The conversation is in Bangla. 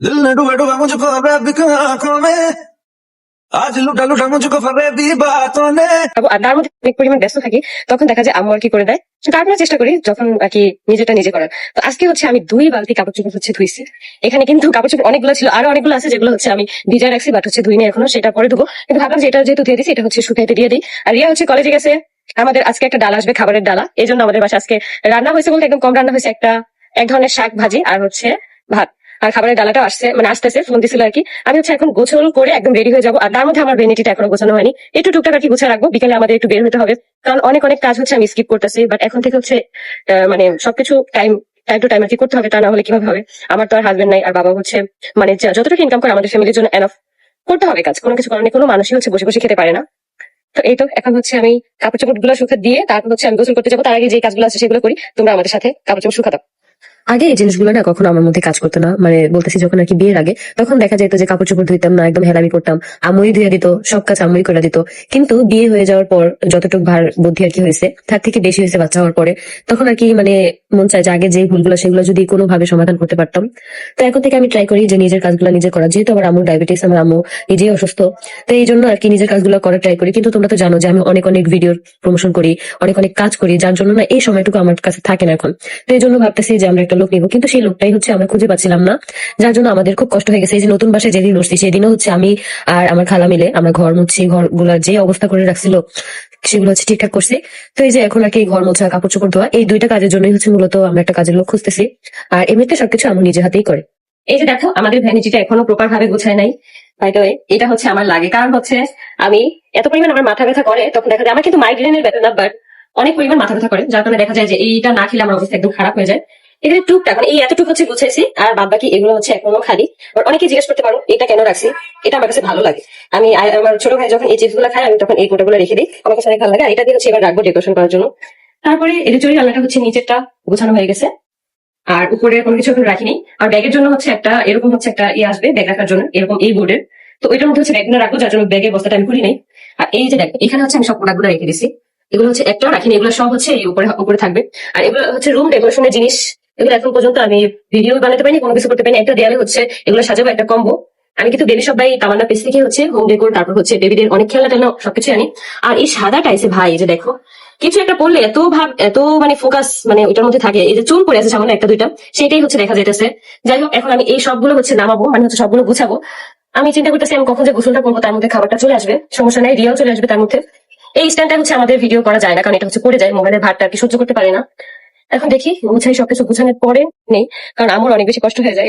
दिल ने डूबा डूबा मुझको अब एक आंखों में आज लुटा लुटा मुझको फरेबी बातों ने খাবো। আর তার মধ্যে অনেক পরিমাণ ব্যস্ত থাকি তখন দেখা যায় আম্মু আর কি করে দেয় তারপরে চেষ্টা করি যখন আর কি নিজেটা নিজে করার তো আজকে হচ্ছে আমি দুই বালতি কাপড় চোপড় হচ্ছে ধুইছি এখানে কিন্তু কাপড় চোপড় অনেকগুলো ছিল আরো অনেকগুলো আছে যেগুলো হচ্ছে আমি ভিজায় রাখছি বাট হচ্ছে ধুইনি এখনো সেটা পরে ধুবো কিন্তু ভাবলাম যে এটা যেহেতু দিয়ে দিছি এটা হচ্ছে শুকাইতে দিয়ে দিই আর রিয়া হচ্ছে কলেজে গেছে আমাদের আজকে একটা ডাল আসবে খাবারের ডালা এই জন্য আমাদের বাসায় আজকে রান্না হয়েছে বলতে একদম কম রান্না হয়েছে একটা এক ধরনের শাক ভাজি আর হচ্ছে ভাত আর খাবারের ডালাটা আসছে মানে আসতেছে ফোন দিছিল আর কি। আমি হচ্ছে এখন গোছল করে একদম রেডি হয়ে যাব, আর তার মধ্যে আমার বেনিটিটা এখনও গোছানো হয়নি। একটু টুকটাক আর কি গুছা রাখব, বিকেলে আমাদের একটু বের হতে হবে। কারণ অনেক অনেক কাজ হচ্ছে, আমি স্কিপ করতেছি বাট এখন থেকে হচ্ছে মানে সবকিছু টাইম টাইম টু টাইম আর কি করতে হবে, তা না হলে কীভাবে হবে? আমার তো আর হাজবেন্ড নাই, আর বাবা হচ্ছে মানে যতটুকু ইনকাম করে আমাদের ফ্যামিলির জন্য এনাফ করতে হবে কাজ। কোনো কিছু কারণে কোনো মানুষই হচ্ছে বসে বসে খেতে পারে না। তো এই তো, এখন হচ্ছে আমি কাপড় চোপড়গুলো শুকা দিয়ে তারপর হচ্ছে আমি গোসল করতে যাব। তার আগে যে কাজগুলো আছে সেগুলো করি, তোমরা আমাদের সাথে কাপড় চোপড় শুকাতাম আগে এই জিনিসগুলো না কখনো আমার মধ্যে কাজ করতো না। মানে বলতেছি, যখন আর কি বিয়ের আগে, তখন দেখা যেত যে কাপড় চোপড় ধুইতাম না, একদম হেলামি করতাম আমুই ধুয়ে দিত, সব কাজ আমুই করে দিত। কিন্তু বিয়ে হয়ে যাওয়ার পর যতটুকু ভার বুদ্ধি আর কি হয়েছে, তার থেকে বেশি হয়েছে বাচ্চা হওয়ার পরে, তখন আর কি মানে মন চায় যে আগে যে ভুলগুলো, সেগুলো যদি কোনোভাবে সমাধান করতে পারতাম। তো এখন থেকে আমি ট্রাই করি যে নিজের কাজগুলো নিজে করা। যেহেতু আমার আম্মুর ডায়াবেটিস আমার আম্মু নিজেই অসুস্থ, তো এই জন্য আর কি নিজের কাজগুলো করার ট্রাই করি। কিন্তু তোমরা তো জানো যে আমি অনেক অনেক ভিডিওর প্রমোশন করি, অনেক অনেক কাজ করি, যার জন্য না এই সময়টুকু আমার কাছে থাকে না এখন। তো এই জন্য ভাবতেছি যে আমরা একটা লোক নিবো। কিন্তু সেই লোকটাই হচ্ছে আমরা খুঁজে পাচ্ছিলাম না। যার জন্য আমাদের খুব কষ্ট হয়ে গেছে। এই যে নতুন বাসায় যেদিন উঠছি সেদিনও হচ্ছে আমি আর আমার খালা মিলে আমরা ঘর মুছছি ঘরগুলার যে অবস্থা করে রাখছিল, সেগুলো হচ্ছে ঠিকঠাক করছি। তো এই যে এখন আর কি ঘর মোছা, কাপড় চোপড় ধোয়া, এই দুইটা কাজের জন্যই হচ্ছে মূলত আমরা একটা কাজের লোক খুঁজতেছি। আর এমনিতে সবকিছু আমার নিজে হাতেই করে। এই যে দেখো, আমাদের ভ্যানিটিটা এখনও প্রপার ভাবে গোছায় নাই। এটা হচ্ছে আমার লাগে। কারণ হচ্ছে আমি এত পরিমাণ আমার মাথা ব্যথা করে, তখন দেখা যায় আমার কিন্তু মাইগ্রেনের ব্যথা না বাট অনেক পরিমাণ মাথা ব্যথা করে। যার কারণে দেখা যায় যে এইটা না খেলে আমার অবস্থা একদম খারাপ হয়ে যায়। এখানে টুকটাক মানে এই এতটুকু হচ্ছে গুছাইছি আর বাদ বাকি এগুলো হচ্ছে এখনও খালি। অনেকে জিজ্ঞেস করতে পারো, এটা কেন রাখছি? এটা আমার কাছে ভালো লাগে। আমি আমার ছোট ভাই যখন এই চিপসগুলো খায়, আমি তখন এই কোটাগুলো রেখে দিই। আমার কাছে অনেক ভালো লাগে। এটা দিয়ে হচ্ছে এবার রাখব ডেকোরেশন করার জন্য। তারপরে এদের চুরি রান্নাটা হচ্ছে নিচেরটা গোছানো হয়ে গেছে। আর উপরে কোনো কিছু এখন রাখিনি। আর ব্যাগের জন্য হচ্ছে একটা, এরকম হচ্ছে একটা ইয়ে আসবে ব্যাগ রাখার জন্য, এরকম এই বোর্ডের তো ওইটার মধ্যে হচ্ছে ব্যাগগুলো রাখব, যার জন্য ব্যাগের বস্তাটা আমি খুলি নাই। আর এই যে দেখ, এখানে হচ্ছে আমি সব প্রোডাক্টগুলো রেখে দিছি। এগুলো হচ্ছে একটাও রাখিনি, এগুলো সব হচ্ছে এই উপরে উপরে থাকবে। আর এগুলো হচ্ছে রুম ডেকোরেশনের জিনিস। এগুলো এখন পর্যন্ত আমি ভিডিও বানাতে পারিনি, কোনো কিছু করতে পারিনি। একটা দেয়ালে হচ্ছে, এগুলো সাজাবো, একটা কম্বো। আমি কিন্তু বেবি সবাই তামান্না পেজ থেকে হচ্ছে হোম ডেকোর তারপর হচ্ছে বেবিদের অনেক খেলনা টেলনা সবকিছু আনি। আর এই সাদা টাইসে ভাই যে দেখো, কিছু একটা পড়লে এত ভাব, এত মানে ফোকাস মানে ওইটার মধ্যে থাকে। এই যে চুল পড়ে আছে সামান্য একটা দুইটা সেটাই হচ্ছে দেখা যাইতেছে। যাই হোক, এখন আমি এই সবগুলো হচ্ছে নামাবো মানে হচ্ছে সবগুলো গুছাবো। আমি চিন্তা করতেছি, আমি কখন যে গোসলটা করব, তার মধ্যে খাবারটা চলে আসবে। সমস্যা নাই রিয়াও চলে আসবে তার মধ্যে। এই স্ট্যান্ডটা হচ্ছে আমাদের ভিডিও করা যায় না, কারণ এটা হচ্ছে পড়ে যায়, মোবাইলের ভাতটা আর কি সহ্য করতে পারে না। এখন দেখি গুছাই সবকিছু গুছানোর পরে নেই কারণ আমার অনেক বেশি কষ্ট হয়ে যায়